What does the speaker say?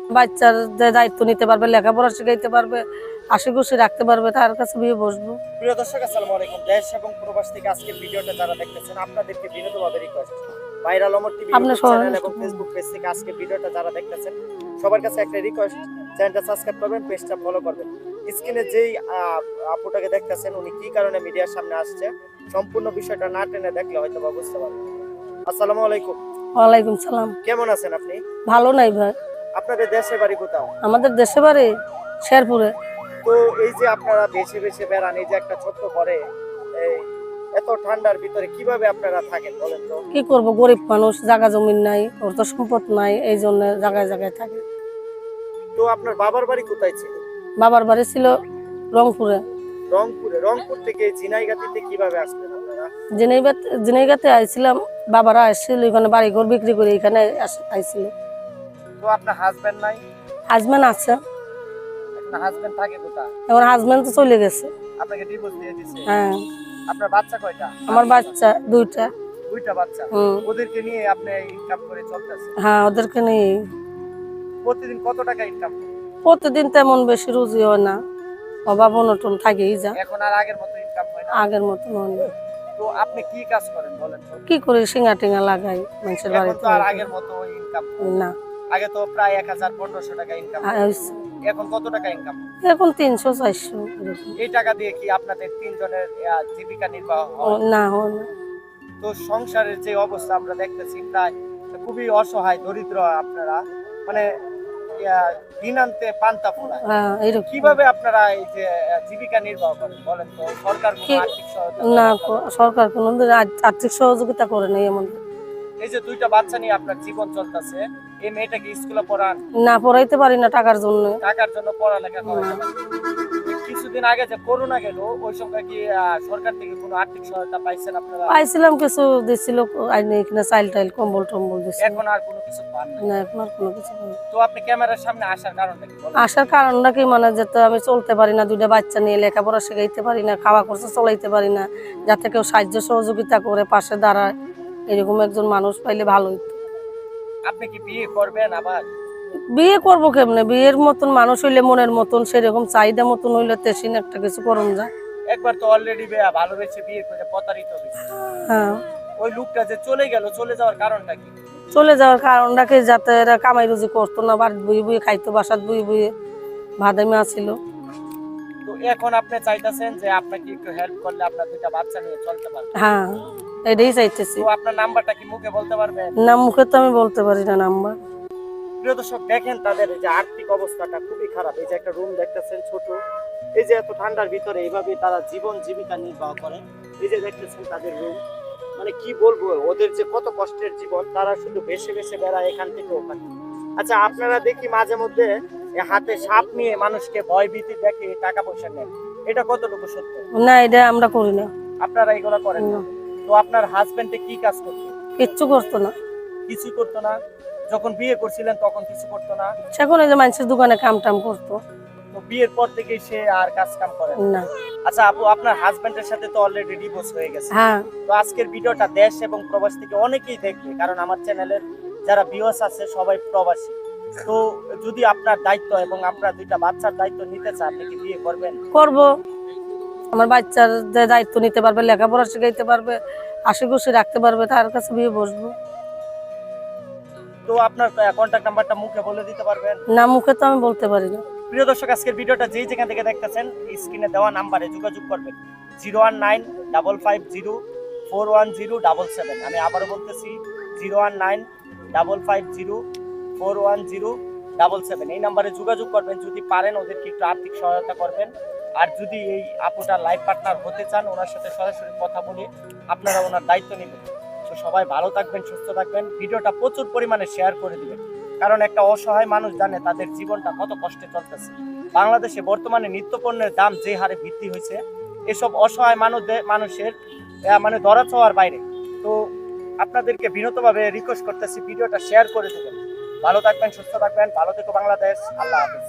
বাচ্চার দায়িত্ব নিতে পারবে লেখাপড়া শিখাইতে পারবে হাসি খুশি রাখতে পারবে তার কাছে বিয়ে বসবো। প্রিয় দর্শক আসসালামু আলাইকুম। দেশ এবং প্রবাস থেকে আজকের ভিডিওটা যারা দেখতেছেন আপনাদেরকে বিনোদভাবে request viral Amar TV channel এবং ফেসবুক পেজ থেকে আজকের ভিডিওটা যারা দেখতেছেন সবার কাছে একটা রিকোয়েস্ট চ্যানেলটা সাবস্ক্রাইব করবেন পেজটা ফলো করবেন। স্ক্রিনে যেই আপুটাকে দেখতেছেন উনি কি কারণে মিডিয়ার সামনে আসছে সম্পূর্ণ বিষয়টা না টেনে দেখলে হয়তো বা বুঝতে পারবেন। আসসালামু আলাইকুম। ওয়ালাইকুম সালাম। কেমন আছেন আপনি? ভালো নাই ভাই। আপনাদের দেশের বাড়ি কোথাও? আমাদের দেশে বাড়ি শেরপুরে। তো এই যে আপনারা বেছে বেছে বেড়ান এই যে একটা ছোট্ট ঘরে এই এত ঠান্ডার ভিতরে কীভাবে আপনারা থাকেন বলেন তো? কি করব? গরিব মানুষ জায়গা জমিন নাই ওর তো সম্পদ নাই এই জন্য জায়গায় জায়গায় থাকে। তো আপনার বাবার বাড়ি কোথায় ছিল? বাবার বাড়ি ছিল রংপুরে। রংপুরে। রংপুর থেকে ঝিনাইগাতিতে কীভাবে আসলেন আপনারা? জেনেইগাতে আইছিলাম বাবারা আসছিল এখানে বাড়ি ঘর বিক্রি করে এখানে আইছিল। তো আপনার হাজবেন্ড নাই? হাজবেন্ড আছে। আপনার হাজবেন্ড থাকে কোথায়? আমার হাজবেন্ড তো চলে গেছে। আপনাকে ডিভোর্স দিয়ে দিছে। হ্যাঁ। আপনার বাচ্চা কয়টা? আমার বাচ্চা দুইটা। দুইটা বাচ্চা। ওদেরকে নিয়ে আপনি ইনকাম করে চলতেছে হ্যাঁ ওদেরকে নিয়ে। প্রতিদিন কত টাকা ইনকাম প্রতিদিন তেমন বেশি রুজি হয় না। অভাব অনটন থাকেই যা। এখন আর আগের মতো ইনকাম হয় না? আগের মতন হয় না। তো আপনি কি কাজ করেন বলেন কি করে সিঙ্গা টিঙ্গা লাগাই মানুষের বাড়িতে তো আর আগের মতো ইনকাম না। আগে তো প্রায় এক হাজার পনেরোশো টাকা ইনকাম এখন কত টাকা ইনকাম এখন তিনশো চারশো এই টাকা দিয়ে কি আপনাদের তিনজনের জীবিকা নির্বাহ না তো সংসারের যে অবস্থা আমরা দেখতেছি প্রায় খুবই অসহায় দরিদ্র আপনারা। মানে পান্তা কীভাবে আপনারা এই যে জীবিকা নির্বাহ করেন বলেন তো? সরকার কোনো আর্থিক না সরকার কোনো আর্থিক সহযোগিতা করে নাই এমন। এই যে দুইটা বাচ্চা নিয়ে আপনার জীবন চলতেছে এই মেয়েটাকে স্কুলে পড়ান? না পড়াইতে পারি না টাকার জন্য। টাকার জন্য পড়ালেখা করেন। কিছুদিন আগে যে করোনা গেল ওই সময় কি সরকার থেকে কোনো আর্থিক সহায়তা পাইছেন আপনারা? পাইছিলাম কিছু দিছিল আইনে এখানে চাইল টাইল কম্বল টম্বল দিছিল। এখন আর কোনো কিছু পান না না এখন আর কোনো কিছু পাইনি। তো আপনি ক্যামেরার সামনে আসার কারণটা কি আসার কারণটা কি মানে যেতে আমি চলতে পারি না দুইটা বাচ্চা নিয়ে লেখাপড়া শেখাইতে পারি না খাওয়া খরচা চলাইতে পারি না যাতে কেউ সাহায্য সহযোগিতা করে পাশে দাঁড়ায়। এরকম একজন মানুষ পাইলে ভালো হইতো আপনি কি বিয়ে করবেন আবার? বিয়ে করব কেমনে? বিয়ের মতন মানুষ হইলে মনের মতন সেরকম চাহিদা মতন হইলে তেসিন একটা কিছু করুন যায় একবার তো অলরেডি ভালোবেসে বিয়ে করে প্রতারিত হ্যাঁ। ওই লোকটা যে চলে গেল চলে যাওয়ার কারণটা কি? চলে যাওয়ার কারণটা কি? যাতে এরা কামাই রুজি করতো না বাড়ি বই বই খাইতো বাসাত বই বই ভাদামি আসিল তো এখন আপনি চাইতেছেন যে আপনাকে একটু হেল্প করলে আপনার দুটা বাচ্চা নিয়ে চলতে পারবেন হ্যাঁ। এটাই চাইতেছি। তো আপনার নাম্বারটা কি মুখে বলতে পারবেন? না মুখে তো আমি বলতে পারি না নাম্বার। প্রিয় দর্শক দেখেন তাদের যে আর্থিক অবস্থাটা খুবই খারাপ। এই যে একটা রুম দেখতেছেন ছোট এই যে এত ঠান্ডার ভিতরে এইভাবে তারা জীবন জীবিকা নির্বাহ করে এই যে দেখতেছেন তাদের রুম মানে কি বলব ওদের যে কত কষ্টের জীবন তারা শুধু বেছে বেছে বেড়ায় এখান থেকে ওখানে। আচ্ছা আপনারা দেখি মাঝে মধ্যে হাতে সাপ নিয়ে মানুষকে ভয় ভীতি দেখে টাকা পয়সা নেন। এটা কতটুকু সত্য? না এটা আমরা করি না। আপনারা এগুলো করেন না। তো আপনার হাজবেন্ডে কি কাজ করতো? কিচ্ছু করতো না। কিছু করতো না? যখন বিয়ে করছিলেন তখন কিছু করতো না? সেখন এই যে মানুষের দোকানে কাম টাম করতো। তো বিয়ের পর থেকেই সে আর কাজ কাম করে না। না। আচ্ছা আপু আপনার হাজবেন্ডের সাথে তো অলরেডি ডিভোর্স হয়ে গেছে। হ্যাঁ। তো আজকের ভিডিওটা দেশ এবং প্রবাস থেকে অনেকেই দেখবে কারণ আমার চ্যানেলের যারা ভিউয়ার্স আছে সবাই প্রবাসী। তো যদি আপনার দায়িত্ব এবং আপনার দুইটা বাচ্চার দায়িত্ব নিতে চান আপনি কি বিয়ে করবেন? করব। আমার বাচ্চার যে দায়িত্ব নিতে পারবে লেখাপড়া শিখাইতে পারবে খুশি রাখতে পারবে তার কাছে বিয়ে বসবো। তো আপনার কন্ট্যাক্ট নাম্বারটা মুখে বলে দিতে পারবেন? না মুখে তো আমি বলতে পারি না। প্রিয় দর্শক আজকের ভিডিওটা যেই যেখান থেকে দেখতেছেন স্ক্রিনে দেওয়া নাম্বারে যোগাযোগ করবেন। Zero one nine double five zero four one zero double seven. আমি আবারও বলতেছি zero one nine double five zero four one zero double seven. এই নাম্বারে যোগাযোগ করবেন যদি পারেন ওদেরকে একটু আর্থিক সহায়তা করবেন। আর যদি এই আপুটার লাইফ পার্টনার হতে চান, ওনার সাথে সরাসরি কথা বলে আপনারা ওনার দায়িত্ব নেবেন। তো সবাই ভালো থাকবেন, সুস্থ থাকবেন। ভিডিওটা প্রচুর পরিমাণে শেয়ার করে দিবেন। কারণ একটা অসহায় মানুষ জানে তাদের জীবনটা কত কষ্টে চলতেছে। বাংলাদেশে বর্তমানে নিত্যপণ্যের দাম যে হারে বৃদ্ধি হয়েছে, এসব অসহায় মানুষদের, মানুষের মানে ধরা ছোঁয়ার বাইরে। তো আপনাদেরকে বিনতভাবে রিকোয়েস্ট করতেছি, ভিডিওটা শেয়ার করে দেবেন। ভালো থাকবেন, সুস্থ থাকবেন। ভালো থেকো বাংলাদেশ। আল্লাহ হাফেজ।